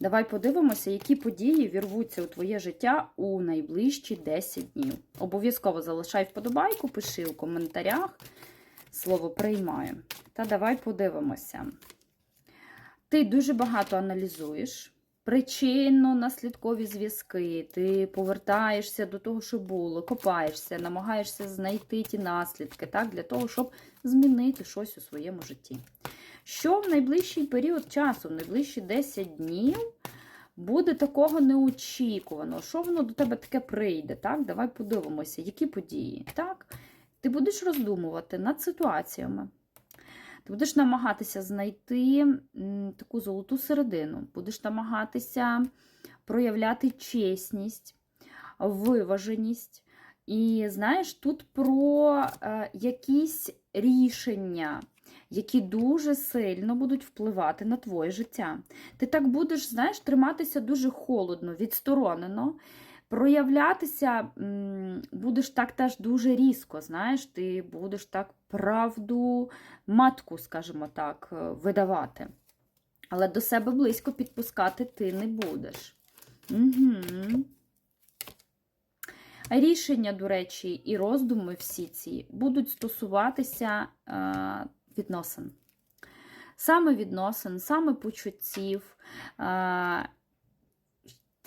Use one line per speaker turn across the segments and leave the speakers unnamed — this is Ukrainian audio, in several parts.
Давай подивимося, які події вірвуться у твоє життя у найближчі 10 днів. Обов'язково залишай вподобайку, пиши у коментарях. Слово приймаю. Та давай подивимося. Ти дуже багато аналізуєш причинно-наслідкові зв'язки. Ти повертаєшся до того, що було, копаєшся, намагаєшся знайти ті наслідки, так, для того, щоб змінити щось у своєму житті. Що в найближчий період часу, в найближчі 10 днів, буде такого неочікуваного? Що воно до тебе таке прийде? Так, давай подивимося, які події. Так, ти будеш роздумувати над ситуаціями. Ти будеш намагатися знайти таку золоту середину, будеш намагатися проявляти чесність, виваженість. І знаєш, тут про е, якісь рішення, які дуже сильно будуть впливати на твоє життя. Ти так будеш, знаєш, триматися дуже холодно, відсторонено. Проявлятися будеш так теж дуже різко, знаєш, ти будеш так правду матку, скажімо так, е, видавати. Але до себе близько підпускати ти не будеш. Угу. Рішення, до речі, і роздуми всі ці будуть стосуватися е, відносин. Саме відносин, саме почуттів, е,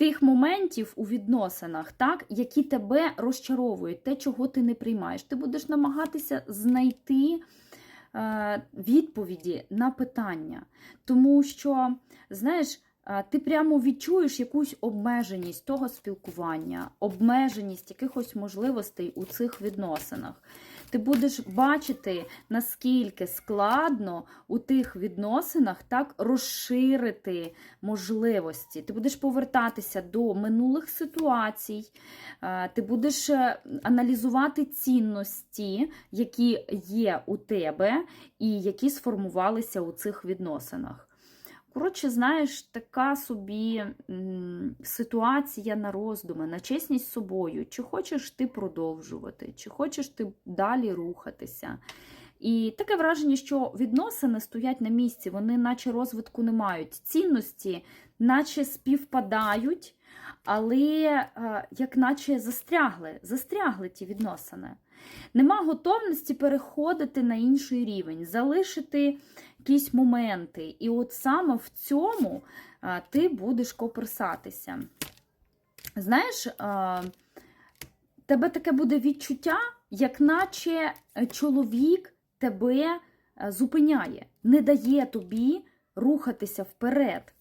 тих моментів у відносинах, так, які тебе розчаровують, те, чого ти не приймаєш. Ти будеш намагатися знайти е, відповіді на питання. Тому що, знаєш, е, ти прямо відчуєш якусь обмеженість того спілкування, обмеженість якихось можливостей у цих відносинах. Ти будеш бачити, наскільки складно у тих відносинах так розширити можливості. Ти будеш повертатися до минулих ситуацій, е, ти будеш е, аналізувати цінності, які є у тебе, і які сформувалися у цих відносинах. Коротше, знаєш, така собі ситуація на роздуми, на чесність з собою. Чи хочеш ти продовжувати, чи хочеш ти далі рухатися. І таке враження, що відносини стоять на місці, вони наче розвитку не мають. Цінності, наче співпадають, але е, як наче застрягли, застрягли ті відносини. Нема готовності переходити на інший рівень, залишити якісь моменти. І от саме в цьому ти будеш коперсатися. Знаєш, тебе таке буде відчуття, як наче чоловік тебе зупиняє, не дає тобі рухатися вперед.